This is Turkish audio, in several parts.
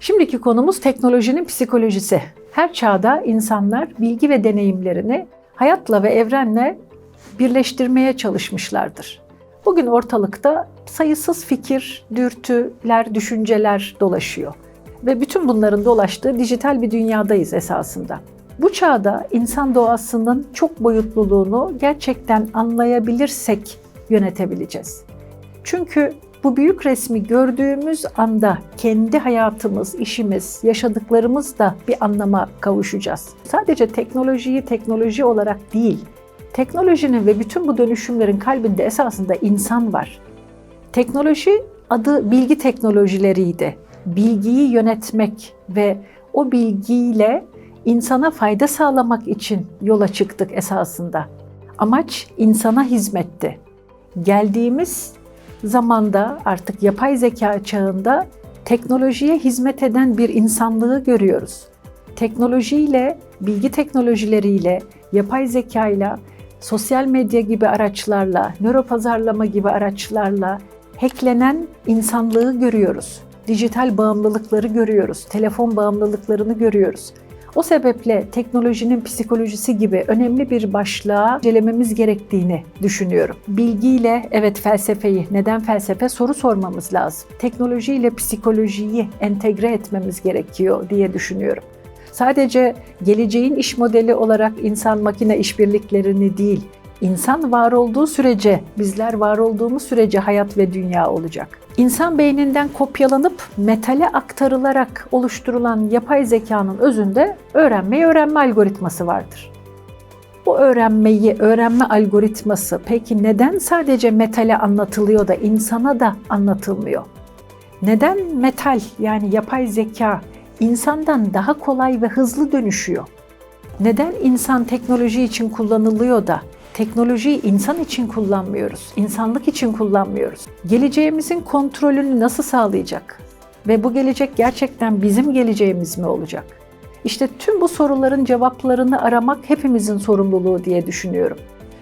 Şimdiki konumuz teknolojinin psikolojisi. Her çağda insanlar bilgi ve deneyimlerini hayatla ve evrenle birleştirmeye çalışmışlardır. Bugün ortalıkta sayısız fikir, dürtüler, düşünceler dolaşıyor. Ve bütün bunların dolaştığı dijital bir dünyadayız esasında. Bu çağda insan doğasının çok boyutluluğunu gerçekten anlayabilirsek yönetebileceğiz. Çünkü bu büyük resmi gördüğümüz anda kendi hayatımız, işimiz, yaşadıklarımız da bir anlama kavuşacağız. Sadece teknolojiyi teknoloji olarak değil, teknolojinin ve bütün bu dönüşümlerin kalbinde esasında insan var. Teknoloji adı bilgi teknolojileriydi. Bilgiyi yönetmek ve o bilgiyle insana fayda sağlamak için yola çıktık esasında. Amaç insana hizmetti. Geldiğimiz zamanda artık yapay zeka çağında teknolojiye hizmet eden bir insanlığı görüyoruz. Teknolojiyle, bilgi teknolojileriyle, yapay zekayla, sosyal medya gibi araçlarla, nöropazarlama gibi araçlarla hacklenen insanlığı görüyoruz. Dijital bağımlılıkları görüyoruz, telefon bağımlılıklarını görüyoruz. O sebeple teknolojinin psikolojisi gibi önemli bir başlığa incelememiz gerektiğini düşünüyorum. Bilgiyle evet felsefeyi, neden felsefe soru sormamız lazım. Teknolojiyle psikolojiyi entegre etmemiz gerekiyor diye düşünüyorum. Sadece geleceğin iş modeli olarak insan makine işbirliklerini değil, İnsan var olduğu sürece, bizler var olduğumuz sürece hayat ve dünya olacak. İnsan beyninden kopyalanıp metale aktarılarak oluşturulan yapay zekanın özünde öğrenmeyi öğrenme algoritması vardır. Bu öğrenmeyi, öğrenme algoritması peki neden sadece metale anlatılıyor da insana da anlatılmıyor? Neden metal yani yapay zeka insandan daha kolay ve hızlı dönüşüyor? Neden insan teknoloji için kullanılıyor da teknolojiyi insan için kullanmıyoruz, insanlık için kullanmıyoruz. Geleceğimizin kontrolünü nasıl sağlayacak? Ve bu gelecek gerçekten bizim geleceğimiz mi olacak? İşte tüm bu soruların cevaplarını aramak hepimizin sorumluluğu diye düşünüyorum.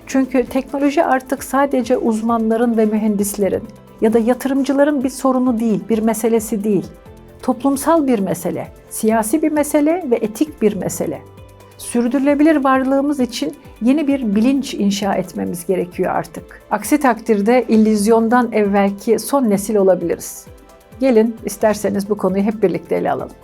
Çünkü teknoloji artık sadece uzmanların ve mühendislerin ya da yatırımcıların bir sorunu değil, bir meselesi değil. Toplumsal bir mesele, siyasi bir mesele ve etik bir mesele sürdürülebilir varlığımız için yeni bir bilinç inşa etmemiz gerekiyor artık. Aksi takdirde illüzyondan evvelki son nesil olabiliriz. Gelin isterseniz bu konuyu hep birlikte ele alalım.